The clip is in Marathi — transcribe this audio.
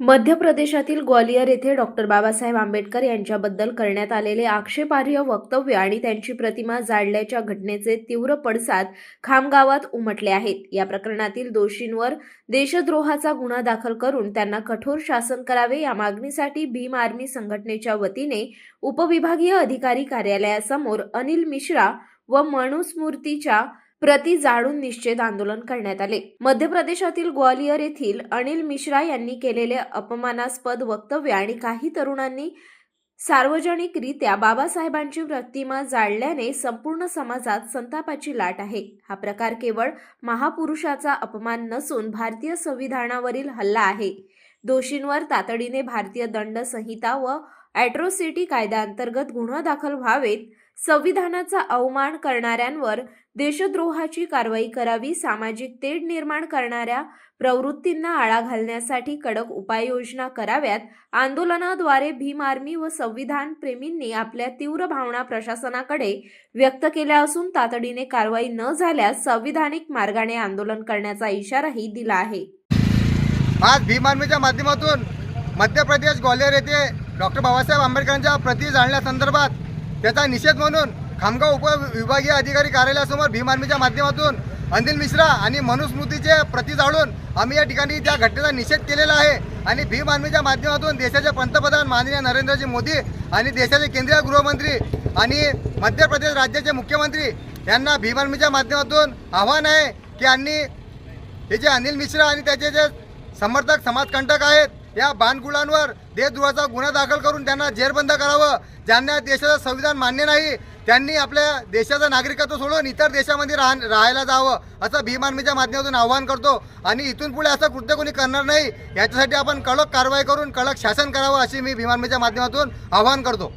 मध्य प्रदेशातील ग्वालियर येथे डॉक्टर बाबासाहेब आंबेडकर यांच्याबद्दल करण्यात आलेले आक्षेपार्ह वक्तव्य आणि त्यांची प्रतिमा जाळल्याच्या घटनेचे तीव्र पडसाद खामगावात उमटले आहेत. या प्रकरणातील दोषींवर देशद्रोहाचा गुन्हा दाखल करून त्यांना कठोर शासन करावे या मागणीसाठी भीम आर्मी संघटनेच्या वतीने उपविभागीय अधिकारी कार्यालयासमोर अनिल मिश्रा व मनुस्मूर्तीच्या प्रति जाळून निश्चित आंदोलन करण्यात आले. मध्य प्रदेशातील ग्वालियर येथील अनिल मिश्रा यांनी केलेले अपमानास्पद वक्तव्य आणि काही तरुणांनी सार्वजनिकरित्या बाबासाहेबांची प्रतिमा जाळल्याने संपूर्ण समाजात संतापाची लाट आहे. हा प्रकार केवळ महापुरुषाचा अपमान नसून भारतीय संविधानावरील हल्ला आहे. दोषींवर तातडीने भारतीय दंड संहिता व ॲट्रोसिटी कायद्याअंतर्गत गुन्हा दाखल व्हावेत संविधानाचा अवमान करणाऱ्यांवर देशद्रोहाची कारवाई करावी सामाजिक तेढ निर्माण करणाऱ्या प्रवृत्तींना आळा घालण्यासाठी कडक उपाययोजना कराव्यात आंदोलनाद्वारे भीम आर्मी व संविधान प्रेमींनी आपल्या तीव्र भावना प्रशासनाकडे व्यक्त केल्या असून तातडीने कारवाई न झाल्यास संविधानिक मार्गाने आंदोलन करण्याचा इशाराही दिला आहे. आज भीम आर्मीच्या माध्यमातून मध्य प्रदेश ग्वालियर येथे डॉक्टर बाबासाहेब आंबेडकरांच्या प्रती जाळण्यासंदर्भात त्याचा निषेध म्हणून खामगाव उपविभागीय अधिकारी कार्यालयासमोर भीम आर्मीच्या माध्यमातून अनिल मिश्रा आणि मनुस्मृतीचे प्रती जाळून आम्ही या ठिकाणी त्या घटनेचा निषेध केलेला आहे. आणि भीम आर्मीच्या माध्यमातून देशाचे पंतप्रधान माननीय नरेंद्रजी मोदी आणि देशाचे केंद्रीय गृहमंत्री आणि मध्य प्रदेश राज्याचे मुख्यमंत्री यांना भीम आर्मीच्या माध्यमातून आव्हान आहे की यांनी हे जे अनिल मिश्रा आणि त्याचे जे समर्थक समाजकंटक आहेत या बाणगुळांवर देशद्रोहाचा गुन्हा दाखल करून त्यांना जेरबंद करावं ज्यांना देशाचं संविधान मान्य नाही त्यांनी आपल्या देशाचं नागरिकत्व सोडून इतर देशामध्ये राह राहायला जावं असं भीम आर्मीच्या माध्यमातून आवाहन करतो. आणि इथून पुढे असं कृत्य कोणी करणार नाही याच्यासाठी आपण कडक कारवाई करून कडक शासन करावं अशी मी भीम आर्मीच्या माध्यमातून आवाहन करतो.